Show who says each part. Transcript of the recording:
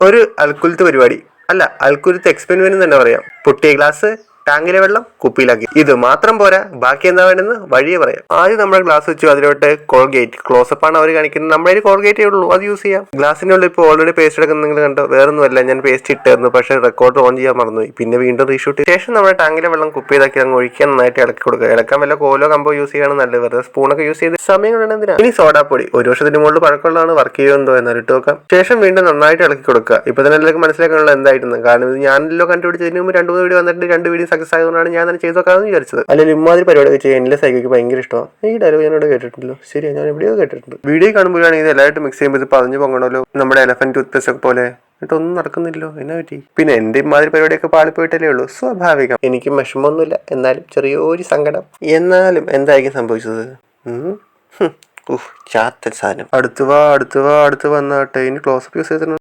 Speaker 1: ഒരു അൽക്കുലത്ത് പരിപാടി. അല്ല അൽക്കുലത്ത് എക്സ്പെരിമെന്റ് തന്നെ പറയാം. പൊട്ടിയ ഗ്ലാസ് ടാങ്കിലെ വെള്ളം കുപ്പിയിലാക്കി. ഇത് മാത്രം പോരാ ബാക്കി എന്താ വേണ്ടെന്ന് വഴിയെ പറയാം. ആദ്യം നമ്മുടെ ഗ്ലാസ് വെച്ചു അതിലോട്ട് കോൾഗേറ്റ്. ക്ലോസപ്പ് ആണ് അവർ കാണിക്കുന്നത്. നമ്മുടെ ഒരു കോൾഗേറ്റേ ഉള്ളൂ അത് യൂസ് ചെയ്യാം. ഗ്ലാസിനുള്ളിൽ ഇപ്പോൾ ഓൾറെഡി പേസ്റ്റ് എടുക്കുന്ന നിങ്ങൾ കണ്ടോ? വേറൊന്നുമല്ല ഞാൻ പേസ്റ്റ് ഇട്ടായിരുന്നു പക്ഷേ റെക്കോർഡ് ഓൺ ചെയ്യാൻ മറന്നുപോയി പിന്നെ വീണ്ടും റീഷൂട്ട് ശേഷം നമ്മുടെ ടാങ്കിലെ വെള്ളം കുപ്പിയിലാക്കി അങ്ങ് ഒഴിക്കാൻ നന്നായിട്ട് ഇളക്കി കൊടുക്കുക. ഇളക്കാൻ വല്ല കോലോ കമ്പോ യൂസ് ചെയ്യാണ് നല്ലത്. വെറുതെ സ്പൂണൊക്കെ യൂസ് ചെയ്ത് സമയം കളയണ എന്തിനാ? ഇനി സോഡാപ്പൊടി ഒരു വർഷത്തിന് മുകളിൽ പഴക്കമുള്ളതാണ് വർക്ക് ചെയ്യുമെന്നോ എന്നാൽ ഇട്ട് നോക്കാം. ശേഷം വീണ്ടും നന്നായിട്ട് ഇളക്കി കൊടുക്കുക. ഇപ്പൊ തന്നെ എല്ലാവർക്കും മനസ്സിലാക്കാനുള്ള എന്തായിരുന്നു കാരണം ഇത് ഞാനല്ലോ കണ്ടുപിടിച്ചതിന് മുമ്പ് രണ്ട് മൂന്ന് വീഡിയോ വന്നിട്ട് രണ്ട് വീഡിയോ സക്സസ് ആയതുകൊണ്ടാണ് ഞാൻ തന്നെ ചെയ്തു നോക്കാമെന്ന് വിചാരിച്ചത്. അല്ലെങ്കിൽ ഇമാതിരി പരിപാടി വെച്ച് എന്റെ സൈക്കിൾക്ക് ഭയങ്കര ഇഷ്ടമാണ്. ഈ ഡയലോഗ് ഞാനോട് കേട്ടിട്ടുണ്ടല്ലോ. ശരി ഞാൻ എവിടെയോ കേട്ടിട്ടുണ്ട്. വീഡിയോ കാണുമ്പോഴാണ് ഇത് മിക്സ് ചെയ്യുമ്പോൾ ഇത് പതിഞ്ഞു പൊങ്ങണമല്ലോ. നമ്മുടെ എലഫന്റ് ടൂത്ത് പേസ്റ്റ് ഒക്കെ പോലെ. എന്നിട്ടൊന്നും നടക്കുന്നില്ലല്ലോ. എന്നാ പറ്റി? പിന്നെ എന്റെ ഇമാതിരി പരിപാടിയൊക്കെ പാളിപ്പോയിട്ടല്ലേ ഉള്ളൂ. സ്വാഭാവികം. എനിക്ക് വിഷമമൊന്നുമില്ല. എന്നാലും ചെറിയൊരു സങ്കടം. എന്നാലും എന്തായിരിക്കും സംഭവിച്ചത്? ചാത്തൻ സാധനം. അടുത്ത് വാ അടുത്ത് വാ അടുത്ത് വന്നാട്ടെ. ഇനി ക്ലോസപ്പ് യൂസ് ചെയ്തിട്ടുണ്ട്?